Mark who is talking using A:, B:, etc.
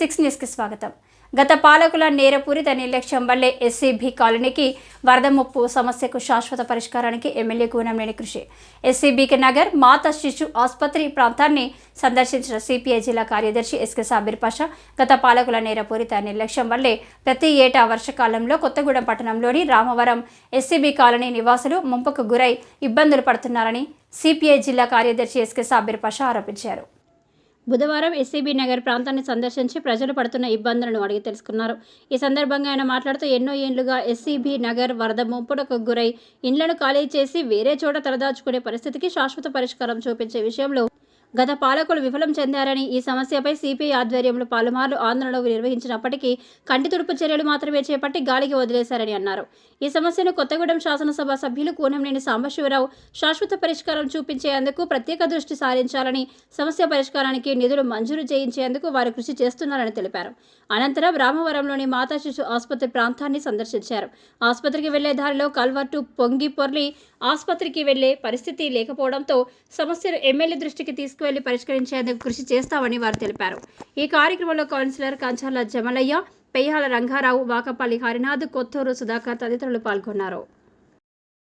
A: Six న్యూస్కి స్వాగతం. గత పాలకుల నేరపూరిత నిర్లక్ష్యం వల్లే ఎస్సీబీ కాలనీకి వరద ముప్పు సమస్యకు శాశ్వత పరిష్కారానికి ఎమ్మెల్యే కూనంనేని కృషి. ఎస్సీబీకి నగర్ మాతా శిశు ఆసుపత్రి ప్రాంతాన్ని సందర్శించిన సిపిఐ జిల్లా కార్యదర్శి ఎస్కే సాబీర్ పాషా గత పాలకుల నేరపూరిత నిర్లక్ష్యం వల్లే ప్రతి ఏటా వర్షకాలంలో కొత్తగూడెం పట్టణంలోని రామవరం ఎస్సీబీ కాలనీ నివాసులు ముంపుకు గురై ఇబ్బందులు పడుతున్నారని సిపిఐ జిల్లా కార్యదర్శి ఎస్కే సాబీర్ పాషా ఆరోపించారు. బుధవారం ఎస్సీబీ నగర్ ప్రాంతాన్ని సందర్శించి ప్రజలు పడుతున్న ఇబ్బందులను అడిగి తెలుసుకున్నారు. ఈ సందర్భంగా ఆయన మాట్లాడుతూ ఎన్నో ఏళ్ళుగా ఎస్సీబీ నగర్ వరద ముంపునకు గురై ఇండ్లను ఖాళీ చేసి వేరే చోట తలదాచుకునే పరిస్థితికి శాశ్వత పరిష్కారం చూపించే విషయంలో గత పాలకులు విఫలం చెందారని ఈ సమస్యపై సిపిఐ ఆధ్వర్యంలో పలుమార్లు ఆందోళనలు నిర్వహించినప్పటికీ కంటి తుడుపు చర్యలు మాత్రమే చేపట్టి గాలికి వదిలేశారని అన్నారు. ఈ సమస్యను కొత్తగూడెం శాసనసభ సభ్యులు కూనంనేని సాంబశివరావు శాశ్వత పరిష్కారం చూపించేందుకు ప్రత్యేక దృష్టి సారించాలని సమస్య పరిష్కారానికి నిధులు మంజూరు చేయించేందుకు వారు కృషి చేస్తున్నారని తెలిపారు. అనంతరం రామవరంలోని మాతా శిశు ఆసుపత్రి ప్రాంతాన్ని సందర్శించారు. ఆసుపత్రికి వెళ్ళే దారిలో కల్వర్టు పొంగి పొర్లి ఆసుపత్రికి వెళ్ళే పరిస్థితి లేకపోవడంతో సమస్యను ఎమ్మెల్యే దృష్టికి తీసుకువెళ్ళి పరిష్కరించేందుకు కృషి చేస్తామని వారు తెలిపారు. ఈ కార్యక్రమంలో కౌన్సిలర్ కంచాల జమలయ్య పెయ్యాల రంగారావు వాకపల్లి హరినాథ్ కొత్తూరు సుధాకర్ తదితరులు పాల్గొన్నారు.